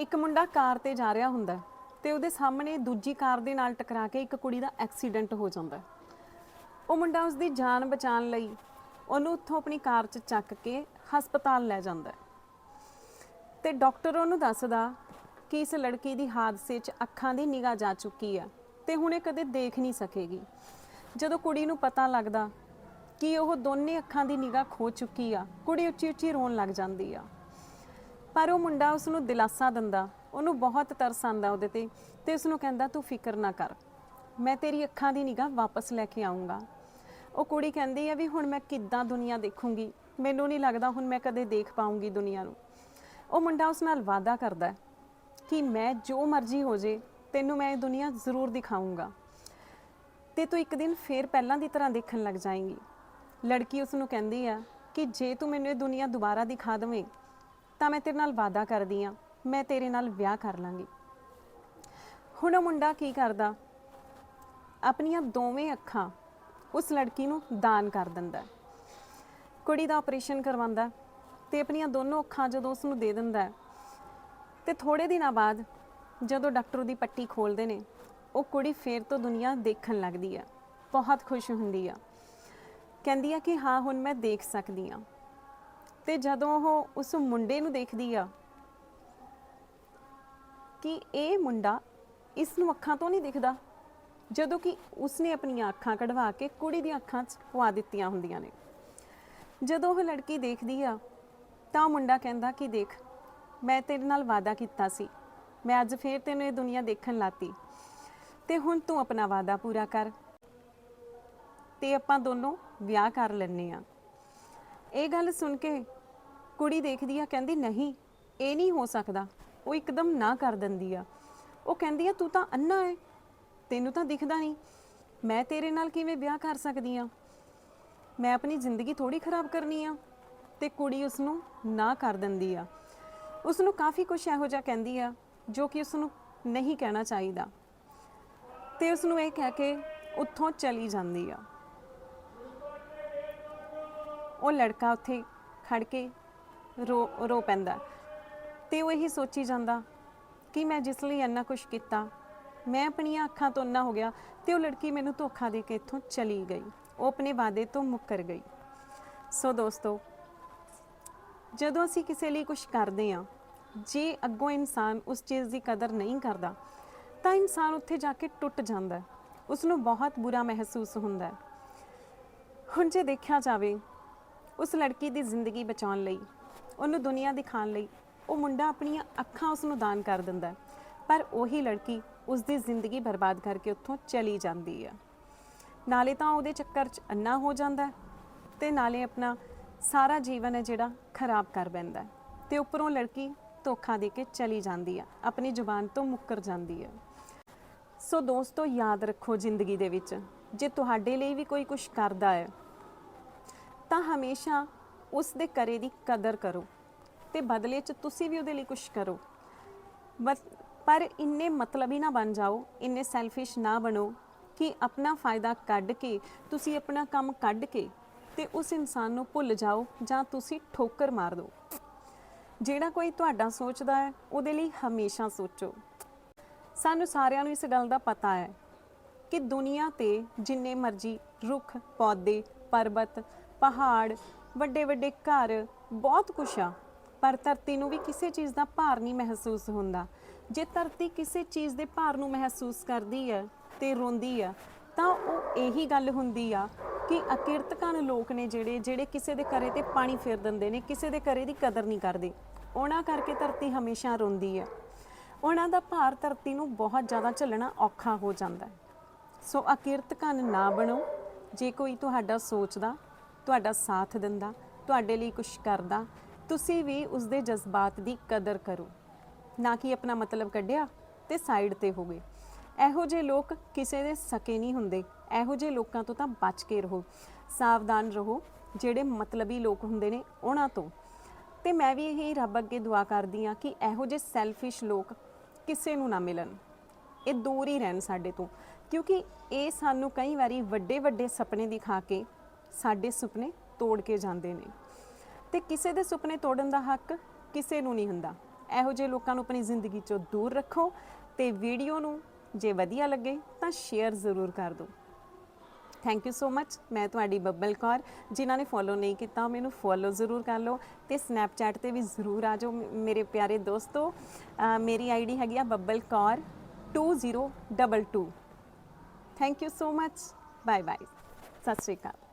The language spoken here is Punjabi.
ਇੱਕ ਮੁੰਡਾ ਕਾਰ ਤੇ ਜਾ ਰਿਹਾ ਹੁੰਦਾ ਹੈ ਤੇ ਉਹਦੇ ਸਾਹਮਣੇ ਦੂਜੀ ਕਾਰ ਦੇ ਨਾਲ ਟਕਰਾ ਕੇ ਇੱਕ ਕੁੜੀ ਦਾ ਐਕਸੀਡੈਂਟ ਹੋ ਜਾਂਦਾ ਹੈ। ਉਹ ਮੁੰਡਾ ਉਸਦੀ ਜਾਨ ਬਚਾਉਣ ਲਈ ਉਹਨੂੰ ਉੱਥੋਂ ਆਪਣੀ ਕਾਰ 'ਚ ਚੱਕ ਕੇ ਹਸਪਤਾਲ ਲੈ ਜਾਂਦਾ ਹੈ। ਤੇ ਡਾਕਟਰ ਉਹਨੂੰ ਦੱਸਦਾ ਕਿ ਇਸ ਲੜਕੀ ਦੀ ਹਾਦਸੇ 'ਚ ਅੱਖਾਂ ਦੀ ਨਿਗਾਹ ਜਾ ਚੁੱਕੀ ਆ ਤੇ ਹੁਣ ਇਹ ਕਦੇ ਦੇਖ ਨਹੀਂ ਸਕੇਗੀ। ਜਦੋਂ ਕੁੜੀ ਨੂੰ ਪਤਾ ਲੱਗਦਾ ਕਿ ਉਹ ਦੋਨੇ ਅੱਖਾਂ ਦੀ ਨਿਗਾਹ ਖੋ ਚੁੱਕੀ ਆ, ਕੁੜੀ ਉੱਚੀ ਉੱਚੀ ਰੋਣ ਲੱਗ ਜਾਂਦੀ ਆ। ਪਰ ਉਹ ਮੁੰਡਾ ਉਸ ਨੂੰ ਦਿਲਾਸਾ ਦਿੰਦਾ, ਉਹਨੂੰ ਬਹੁਤ ਤਰਸ ਆਂਦਾ ਉਹਦੇ ਤੇ ਤੇ ਉਸ ਨੂੰ ਕਹਿੰਦਾ, ਤੂੰ ਫਿਕਰ ਨਾ ਕਰ, ਮੈਂ ਤੇਰੀ ਅੱਖਾਂ ਦੀ ਨਿਗਾਹ ਵਾਪਸ ਲੈ ਕੇ ਆਉਂਗਾ ਉਹ ਕੁੜੀ ਕਹਿੰਦੀ ਆ ਵੀ ਹੁਣ ਮੈਂ ਕਿੱਦਾਂ ਦੁਨੀਆ ਦੇਖੂੰਗੀ? ਮੈਨੂੰ ਨਹੀਂ ਲੱਗਦਾ ਹੁਣ ਮੈਂ ਕਦੇ ਦੇਖ ਪਾਉਂਗੀ ਦੁਨੀਆ ਨੂੰ। ਉਹ ਮੁੰਡਾ ਉਸ ਨਾਲ ਵਾਅਦਾ ਕਰਦਾ ਕਿ ਮੈਂ ਜੋ ਮਰਜ਼ੀ ਹੋ ਜੇ, ਤੈਨੂੰ ਮੈਂ ਇਹ ਦੁਨੀਆ ਜ਼ਰੂਰ ਦਿਖਾਉਂਗਾ ਤੇ ਤੂੰ ਇੱਕ ਦਿਨ ਫੇਰ ਪਹਿਲਾਂ ਦੀ ਤਰ੍ਹਾਂ ਦੇਖਣ ਲੱਗ ਜਾਏਂਗੀ। ਲੜਕੀ ਉਸ ਨੂੰ ਕਹਿੰਦੀ ਆ ਕਿ ਜੇ ਤੂੰ ਮੈਨੂੰ ਇਹ ਦੁਨੀਆ ਦੁਬਾਰਾ ਦਿਖਾ ਦਵੇਂ ਤਾਂ ਮੈਂ ਤੇਰੇ ਨਾਲ ਵਾਅਦਾ ਕਰਦੀ ਆ, ਮੈਂ ਤੇਰੇ ਨਾਲ ਵਿਆਹ ਕਰ ਲਾਂਗੀ। ਹੁਣ ਉਹ ਮੁੰਡਾ ਕੀ ਕਰਦਾ? ਆਪਣੀਆਂ ਦੋਵੇਂ ਅੱਖਾਂ ਉਸ ਲੜਕੀ ਨੂੰ ਦਾਨ ਕਰ ਦਿੰਦਾ। ਕੁੜੀ ਦਾ ਆਪਰੇਸ਼ਨ ਕਰਵਾਉਂਦਾ ਤੇ ਆਪਣੀਆਂ ਦੋਨੋਂ ਅੱਖਾਂ ਜਦੋਂ ਉਸ ਨੂੰ ਦੇ ਦਿੰਦਾ ਤੇ ਥੋੜੇ ਦਿਨਾਂ ਬਾਅਦ ਜਦੋਂ ਡਾਕਟਰ ਉਹਦੀ ਪੱਟੀ ਖੋਲਦੇ ਨੇ, ਉਹ ਕੁੜੀ ਫੇਰ ਤੋਂ ਦੁਨੀਆ ਦੇਖਣ ਲੱਗਦੀ ਆ, ਬਹੁਤ ਖੁਸ਼ ਹੁੰਦੀ ਆ। ਕਹਿੰਦੀ ਆ ਕਿ ਹਾਂ, ਹੁਣ ਮੈਂ ਦੇਖ ਸਕਦੀ ਆ। ਤੇ ਜਦੋਂ ਉਹ ਉਸ ਮੁੰਡੇ ਨੂੰ ਦੇਖਦੀ ਆ ਕਿ ਇਹ ਮੁੰਡਾ ਇਸ ਨੂੰ ਅੱਖਾਂ ਤੋਂ ਨਹੀਂ ਦਿਖਦਾ, ਜਦੋਂ ਕਿ ਉਸਨੇ ਆਪਣੀਆਂ ਅੱਖਾਂ ਕਢਵਾ ਕੇ ਕੁੜੀ ਦੀਆਂ ਅੱਖਾਂ 'ਚ ਪਵਾ ਦਿੱਤੀਆਂ ਹੁੰਦੀਆਂ ਨੇ। ਜਦੋਂ ਉਹ ਲੜਕੀ ਦੇਖਦੀ ਆ, ਤਾਂ ਮੁੰਡਾ ਕਹਿੰਦਾ ਕਿ ਦੇਖ, ਮੈਂ ਤੇਰੇ ਨਾਲ ਵਾਅਦਾ ਕੀਤਾ ਸੀ। ਮੈਂ ਅੱਜ ਫੇਰ ਤੈਨੂੰ ਇਹ ਦੁਨੀਆ ਦੇਖਣ ਲਾਤੀ। ਤੇ ਹੁਣ ਤੂੰ ਆਪਣਾ ਵਾਅਦਾ ਪੂਰਾ ਕਰ। ਤੇ ਆਪਾਂ ਦੋਨੋਂ ਵਿਆਹ ਕਰ ਲੈਨੇ ਆ ਇਹ ਗੱਲ ਸੁਣ ਕੇ ਕੁੜੀ ਦੇਖਦੀ ਆ, ਕਹਿੰਦੀ ਨਹੀਂ, ਇਹ ਨਹੀਂ ਹੋ ਸਕਦਾ। ਉਹ ਇੱਕਦਮ ਨਾ ਕਰ ਦਿੰਦੀ ਆ। ਉਹ ਕਹਿੰਦੀ ਆ, ਤੂੰ ਤਾਂ ਅੰਨਾ ਹੈ ਤੈਨੂੰ ਤਾਂ ਦਿਖਦਾ ਨਹੀਂ। ਮੈਂ ਤੇਰੇ ਨਾਲ ਕਿਵੇਂ ਵਿਆਹ ਕਰ ਸਕਦੀ ਆ? ਮੈਂ ਆਪਣੀ ਜ਼ਿੰਦਗੀ ਥੋੜੀ ਖਰਾਬ ਕਰਨੀ ਆ ਤੇ ਕੁੜੀ ਉਸ ਨੂੰ ਨਾ ਕਰ ਦਿੰਦੀ ਆ। ਉਸ ਨੂੰ ਕਾਫੀ ਕੁਝ ਇਹੋ ਜਿਹਾ ਕਹਿੰਦੀ ਆ, ਜੋ ਕਿ ਉਸ ਨੂੰ ਨਹੀਂ ਕਹਿਣਾ ਚਾਹੀਦਾ। ਤੇ ਉਸ ਨੂੰ ਇਹ ਕਹਿ ਕੇ ਉੱਥੋਂ ਚਲੀ ਜਾਂਦੀ ਆ। ਉਹ ਲੜਕਾ ਉੱਥੇ ਖੜ ਕੇ ਰੋ ਰੋ ਪੈਂਦਾ। ਤੇ ਉਹ ਇਹੀ ਸੋਚੀ ਜਾਂਦਾ ਕਿ ਮੈਂ ਜਿਸ ਲਈ ਇੰਨਾ ਕੁਝ ਕੀਤਾ, ਮੈਂ ਆਪਣੀਆਂ ਅੱਖਾਂ ਤੋਂ ਅੰਨਾ ਹੋ ਗਿਆ ਤੇ ਉਹ ਲੜਕੀ ਮੈਨੂੰ ਧੋਖਾ ਦੇ ਕੇ ਇੱਥੋਂ ਚਲੀ ਗਈ। ਉਹ ਆਪਣੇ ਵਾਅਦੇ ਤੋਂ ਮੁੱਕਰ ਗਈ। ਸੋ ਦੋਸਤੋ, ਜਦੋਂ ਅਸੀਂ ਕਿਸੇ ਲਈ ਕੁਝ ਕਰਦੇ ਹਾਂ, ਜੇ ਅੱਗੋਂ ਇਨਸਾਨ ਉਸ ਚੀਜ਼ ਦੀ ਕਦਰ ਨਹੀਂ ਕਰਦਾ, ਤਾਂ ਇਨਸਾਨ ਉੱਥੇ ਜਾ ਕੇ ਟੁੱਟ ਜਾਂਦਾ ਹੈ। ਉਸ ਨੂੰ ਬਹੁਤ ਬੁਰਾ ਮਹਿਸੂਸ ਹੁੰਦਾ ਹੈ। ਹੁਣ ਜੇ ਦੇਖਿਆ ਜਾਵੇ ਉਸ ਲੜਕੀ ਦੀ ਜ਼ਿੰਦਗੀ ਬਚਾਉਣ ਲਈ ਉਹਨੂੰ ਦੁਨੀਆ ਦਿਖਾਉਣ ਲਈ ਉਹ ਮੁੰਡਾ ਆਪਣੀਆਂ ਅੱਖਾਂ ਉਸ ਨੂੰ ਦਾਨ ਕਰ ਦਿੰਦਾ ਪਰ ਉਹੀ ਲੜਕੀ ਉਸ ਦੀ ਜ਼ਿੰਦਗੀ ਬਰਬਾਦ ਕਰਕੇ ਉੱਥੋਂ ਚਲੀ ਜਾਂਦੀ ਹੈ ਨਾਲੇ ਤਾਂ ਉਹਦੇ ਚੱਕਰ 'ਚ ਅੰਨਾ ਹੋ ਜਾਂਦਾ ਹੈ ਤੇ ਨਾਲੇ ਆਪਣਾ ਸਾਰਾ ਜੀਵਨ ਹੈ ਜਿਹੜਾ ਖਰਾਬ ਕਰ ਬੈਂਦਾ ਤੇ ਉੱਪਰੋਂ ਲੜਕੀ ਧੋਖਾ ਦੇ ਕੇ ਚਲੀ ਜਾਂਦੀ ਆ, ਆਪਣੀ ਜ਼ੁਬਾਨ ਤੋਂ ਮੁੱਕਰ ਜਾਂਦੀ ਹੈ ਸੋ ਦੋਸਤੋ, ਯਾਦ ਰੱਖੋ ਜ਼ਿੰਦਗੀ ਦੇ ਵਿੱਚ, ਜੇ ਤੁਹਾਡੇ ਲਈ ਵੀ ਕੋਈ ਕੁਝ ਕਰਦਾ ਹੈ, ਤਾਂ ਹਮੇਸ਼ਾ ਉਸ ਦੇ ਕਰੇ ਦੀ ਕਦਰ ਕਰੋ ਤੇ ਬਦਲੇ 'ਚ ਤੁਸੀਂ ਵੀ ਉਹਦੇ ਲਈ ਕੁਝ ਕਰੋ। ਬਸ ਪਰ ਇੰਨੇ ਮਤਲਬੀ ਨਾ ਬਣ ਜਾਓ, ਇੰਨੇ ਸੈਲਫਿਸ਼ ਨਾ ਬਣੋ ਕਿ ਆਪਣਾ ਫਾਇਦਾ ਕੱਢ ਕੇ, ਤੁਸੀਂ ਆਪਣਾ ਕੰਮ ਕੱਢ ਕੇ ਤੇ ਉਸ ਇਨਸਾਨ ਨੂੰ ਭੁੱਲ ਜਾਓ ਜਾਂ ਤੁਸੀਂ ਠੋਕਰ ਮਾਰ ਦਿਓ। ਜਿਹੜਾ ਕੋਈ ਤੁਹਾਡਾ ਸੋਚਦਾ ਹੈ, ਉਹਦੇ ਲਈ ਹਮੇਸ਼ਾ ਸੋਚੋ। ਸਾਨੂੰ ਸਾਰਿਆਂ ਨੂੰ ਇਸ ਗੱਲ ਦਾ ਪਤਾ ਹੈ ਕਿ ਦੁਨੀਆ ਤੇ ਜਿੰਨੇ ਮਰਜ਼ੀ ਰੁੱਖ, ਪੌਦੇ, ਪਰਬਤ, ਪਹਾੜ ਵੱਡੇ ਵੱਡੇ ਘਰ, ਬਹੁਤ ਕੁਛ ਆ। ਪਰ ਧਰਤੀ ਨੂੰ ਵੀ ਕਿਸੇ ਚੀਜ਼ ਦਾ ਭਾਰ ਨਹੀਂ ਮਹਿਸੂਸ ਹੁੰਦਾ। ਜੇ ਧਰਤੀ ਕਿਸੇ ਚੀਜ਼ ਦੇ ਭਾਰ ਨੂੰ ਮਹਿਸੂਸ ਕਰਦੀ ਹੈ ਤੇ ਰੋਂਦੀ ਆ, ਤਾਂ ਉਹ ਇਹੀ ਗੱਲ ਹੁੰਦੀ ਆ ਕਿ ਅਕਿਰਤਕਨ ਲੋਕ ਨੇ ਜਿਹੜੇ ਜਿਹੜੇ ਕਿਸੇ ਦੇ ਘਰੇ ਤੇ ਪਾਣੀ ਫੇਰ ਦਿੰਦੇ ਨੇ, ਕਿਸੇ ਦੇ ਘਰੇ ਦੀ ਕਦਰ ਨਹੀਂ ਕਰਦੇ। ਉਹਨਾਂ ਕਰਕੇ ਧਰਤੀ ਹਮੇਸ਼ਾ ਰੋਂਦੀ ਹੈ ਉਹਨਾਂ ਦਾ ਭਾਰ ਧਰਤੀ ਨੂੰ ਬਹੁਤ ਜ਼ਿਆਦਾ ਝੱਲਣਾ ਔਖਾ ਹੋ ਜਾਂਦਾ ਹੈ। ਸੋ ਅਕਿਰਤਕਨ ਨਾ ਬਣੋ। ਜੇ ਕੋਈ ਤੁਹਾਡਾ ਸੋਚਦਾ ਤੁਹਾਡਾ ਸਾਥ ਦਿੰਦਾ, ਤੁਹਾਡੇ ਲਈ ਕੁਝ ਕਰਦਾ, ਤੁਸੀਂ ਵੀ ਉਸ ਦੇ ਜਜ਼ਬਾਤ ਦੀ ਕਦਰ ਕਰੋ। ਨਾ ਕਿ ਆਪਣਾ ਮਤਲਬ ਕੱਢਿਆ ਤੇ ਸਾਈਡ ਤੇ ਹੋ ਗਏ। ਇਹੋ ਜਿਹੇ ਲੋਕ ਕਿਸੇ ਦੇ ਸਕੇ ਨਹੀਂ ਹੁੰਦੇ। ਇਹੋ ਜਿਹੇ ਲੋਕਾਂ ਤੋਂ ਤਾਂ ਬਚ ਕੇ ਰਹੋ। ਸਾਵਧਾਨ ਰਹੋ। ਜਿਹੜੇ ਮਤਲਬੀ ਲੋਕ ਹੁੰਦੇ ਨੇ ਉਹਨਾਂ ਤੋਂ। ਤੇ ਮੈਂ ਵੀ ਇਹੀ ਰੱਬ ਅੱਗੇ ਦੁਆ ਕਰਦੀ ਆ ਕਿ ਇਹੋ ਜਿਹੇ ਸੈਲਫਿਸ਼ ਲੋਕ ਕਿਸੇ ਨੂੰ ਨਾ ਮਿਲਣ। ਇਹ ਦੂਰ ਹੀ ਰਹਿਣ ਸਾਡੇ ਤੋਂ। ਕਿਉਂਕਿ ਇਹ ਸਾਨੂੰ ਕਈ ਵਾਰੀ ਵੱਡੇ ਵੱਡੇ ਸੁਪਨੇ ਦਿਖਾ ਕੇ ਸਾਡੇ ਸੁਪਨੇ ਤੋੜ ਕੇ ਜਾਂਦੇ ਨੇ। ਤੇ ਕਿਸੇ ਦੇ ਸੁਪਨੇ ਤੋੜਨ ਦਾ ਹੱਕ ਕਿਸੇ ਨੂੰ ਨਹੀਂ ਹੁੰਦਾ। ਇਹੋ ਜਿਹੇ ਲੋਕਾਂ ਨੂੰ ਆਪਣੀ ਜ਼ਿੰਦਗੀ ਚੋਂ ਦੂਰ ਰੱਖੋ ਤੇ ਵੀਡੀਓ ਨੂੰ ਜੇ ਵਧੀਆ ਲੱਗੇ ਤਾਂ ਸ਼ੇਅਰ ਜ਼ਰੂਰ ਕਰ ਦਿਓ। ਥੈਂਕ ਯੂ ਸੋ ਮੱਚ ਮੈਂ ਤੁਹਾਡੀ ਬੱਬਲ ਕੌਰ। ਜਿਨ੍ਹਾਂ ਨੇ ਫੋਲੋ ਨਹੀਂ ਕੀਤਾ ਮੈਨੂੰ ਫੋਲੋ ਜ਼ਰੂਰ ਕਰ ਲਓ ਤੇ ਸਨੈਪਚੈਟ ਤੇ ਵੀ ਜ਼ਰੂਰ ਆ ਜਾਓ ਮੇਰੇ ਪਿਆਰੇ ਦੋਸਤੋ। ਅਹ ਮੇਰੀ ਆਈਡੀ ਹੈਗੀ ਆ Babbal Kaur 2022 thank you so much bye bye ਸਤਿ ਸ਼੍ਰੀ ਅਕਾਲ।